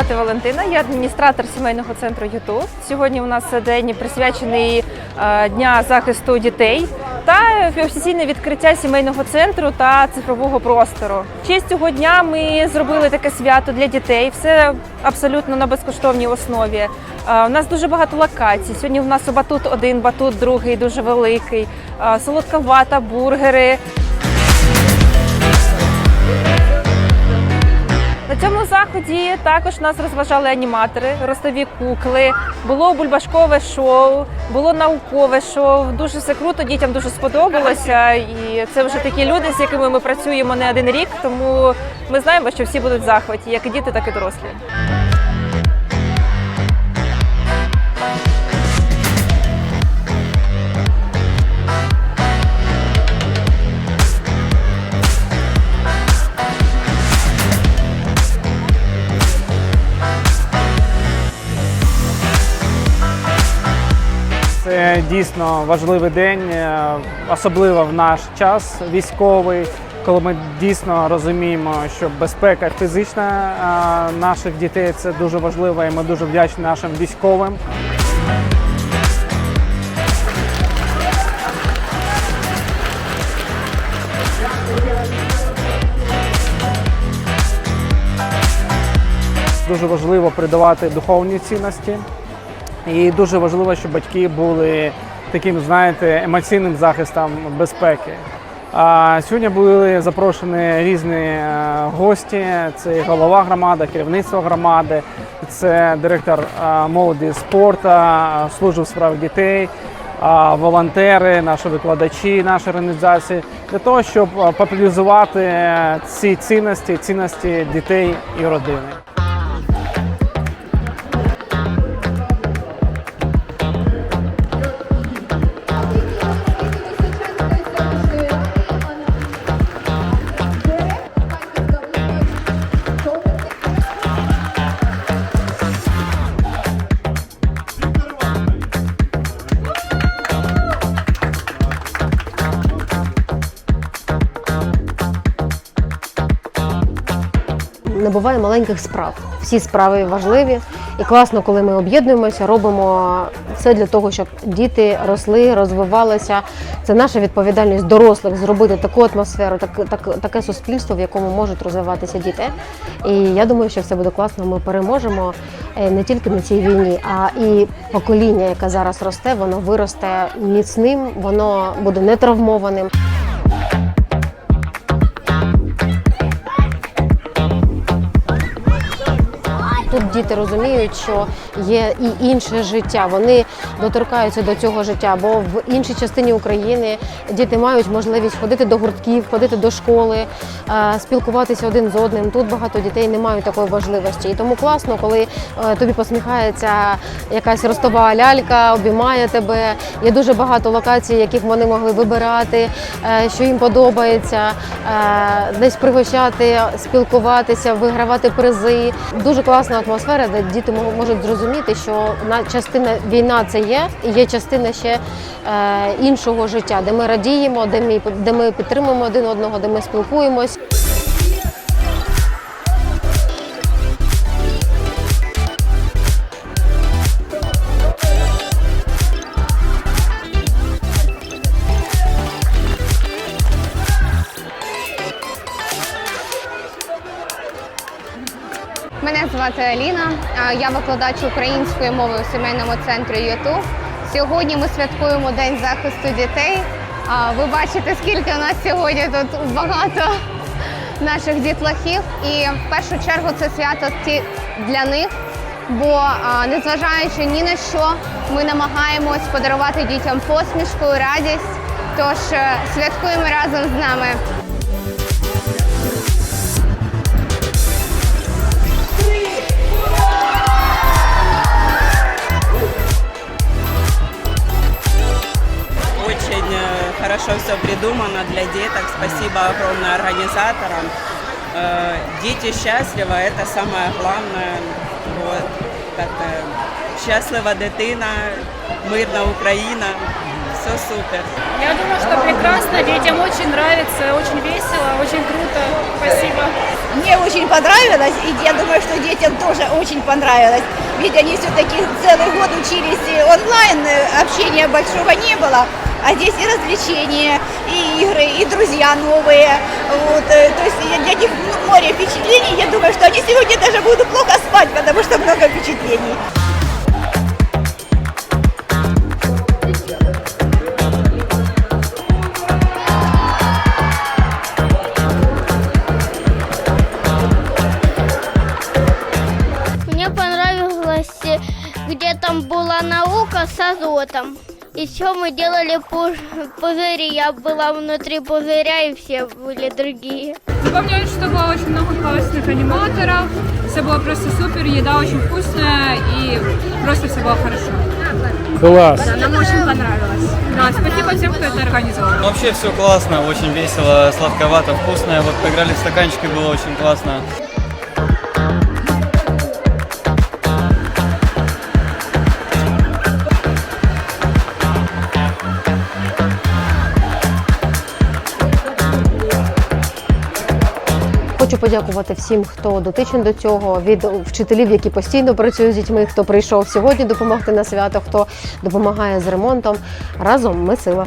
Звати Валентина, я адміністратор сімейного центру ЮТУ. Сьогодні у нас день присвячений е, Дня захисту дітей та офіційне відкриття сімейного центру та цифрового простору. В честь цього дня ми зробили таке свято для дітей. Все абсолютно на безкоштовній основі. Е, У нас дуже багато локацій. Сьогодні у нас батут один, батут другий, дуже великий, е, солодка вата, бургери. Цьому заході також нас розважали аніматори, ростові кукли, було бульбашкове шоу, було наукове шоу. Дуже все круто, дітям дуже сподобалося. І це вже такі люди, з якими ми працюємо не один рік. Тому ми знаємо, що всі будуть в захваті, як і діти, так і дорослі. Дійсно важливий день, е, особливо в наш час військовий, коли ми дійсно розуміємо, що безпека фізична е, наших дітей це дуже важливо, і ми дуже вдячні нашим військовим. Дуже важливо придавати духовні цінності. І дуже важливо, щоб батьки були таким, знаєте, емоційним захистом безпеки. А сьогодні були запрошені різні е, гості. Це голова громади, керівництво громади, це директор е, молоді спорту, служби в справах дітей, волонтери, наші викладачі, нашої організації для того, щоб е, популяризувати ці цінності, цінності дітей і родини. Не буває маленьких справ. Всі справи важливі, і класно, коли ми об'єднуємося, робимо все для того, щоб діти росли, розвивалися. Це наша відповідальність дорослих зробити таку атмосферу, так, так, таке суспільство, в якому можуть розвиватися діти. І я думаю, що все буде класно. Ми переможемо е, не тільки на цій війні, а і покоління, яке зараз росте, воно виросте міцним, воно буде нетравмованим. Тут діти розуміють, що є і інше життя. Вони доторкаються до цього життя, бо в іншій частині України діти мають можливість ходити до гуртків, ходити до школи, е, спілкуватися один з одним. Тут багато дітей не мають такої важливості. І тому класно, коли е, тобі посміхається якась ростова лялька, обіймає тебе. Є дуже багато локацій, яких вони могли вибирати, е, що їм подобається, десь пригощати, спілкуватися, вигравати призи. Дуже атмосфера, де діти мо- можуть зрозуміти, що на частина війна це є, і є частина ще е, іншого життя, де ми радіємо, де ми підтримуємо один одного, де ми спілкуємось. Звати Аліна. Я викладач української мови у сімейному центрі ЮТУ. Сьогодні ми святкуємо День захисту дітей. Ви бачите, скільки у нас сьогодні тут багато наших дітлахів. І в першу чергу це свято для них. Бо незважаючи ні на що, ми намагаємось подарувати дітям посмішку, радість. Тож е, святкуємо разом з нами. Все придумано для деток. Спасибо огромное организаторам. Э, Дети счастливы, это самое главное. Вот. Счастлива дитина, мирна Україна. Все супер. Я думаю, что прекрасно, детям очень нравится, очень весело, очень круто. Спасибо. Мне очень понравилось, и я думаю, что детям тоже очень понравилось. Ведь они все-таки целый год учились и онлайн, э, общения большого не было. А здесь и развлечения, и игры, и друзья новые. Вот, э, то есть для них море впечатлений. Я думаю, что они сегодня даже будут плохо спать, потому что много впечатлений. Мне понравилось, где там была наука с азотом. Еще мы делали пузыри. Я была внутри пузыря, и все были другие. Запомнилось, что было очень много классных аниматоров. Все было просто супер, еда очень вкусная и просто все было хорошо. Клас! Нам очень понравилось. Да, спасибо всем, кто это организовал. Ну, Вообще все классно, очень весело, сладковато, вкусно. Вот поиграли в стаканчики, было очень классно. Хочу подякувати всім, хто дотичен до цього, від вчителів, які постійно працюють з дітьми, хто прийшов сьогодні допомогти на свято, хто допомагає з ремонтом. Разом ми сила.